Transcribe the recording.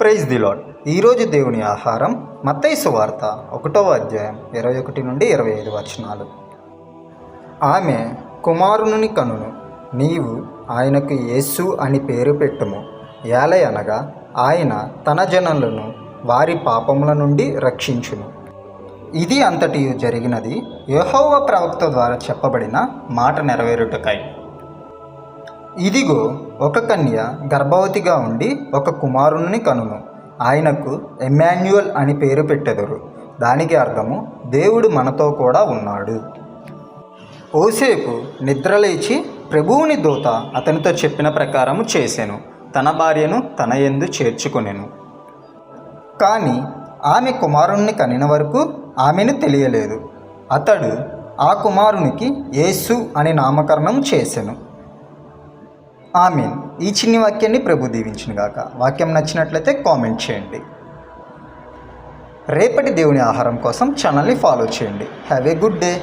Praise the lord ఈరోజు దేవుని ఆహారం మత్తైసు వార్త ఒకటవ అధ్యాయం ఇరవై ఒకటి నుండి ఇరవై ఐదు వచనాలు. ఆమె కుమారుని కనును. నీవు ఆయనకు యేసు అని పేరు పెట్టుము. ఏలయనగా ఆయన తన జనులను వారి పాపముల నుండి రక్షించును. ఇది అంతటి జరిగినది. యహోవ ప్రవక్త ద్వారా చెప్పబడిన మాట నెరవేరుటకై. ఇదిగో ఒక కన్య గర్భవతిగా ఉండి ఒక కుమారుని కనును ఆయనకు ఎమాన్యుయల్ అని పేరు పెట్టెదరు. దానికి అర్థము దేవుడు మనతో కూడా ఉన్నాడు. ఓసేపు నిద్రలేచి ప్రభువుని దూత అతనితో చెప్పిన ప్రకారము చేసెను. తన భార్యను తన ఎందు చేర్చుకొనెను. కానీ ఆమె కుమారుణ్ణి కనిన వరకు ఆమెను తెలియలేదు. అతడు ఆ కుమారునికి యేసు అని నామకరణం చేసెను. ఆమెన్. ఈ చిన్ని వాక్యాన్ని ప్రభు దీవించిన గాక. వాక్యం నచ్చినట్లయితే కామెంట్ చేయండి. రేపటి దేవుని ఆహారం కోసం ఛానల్ని ఫాలో చేయండి. Have a good day.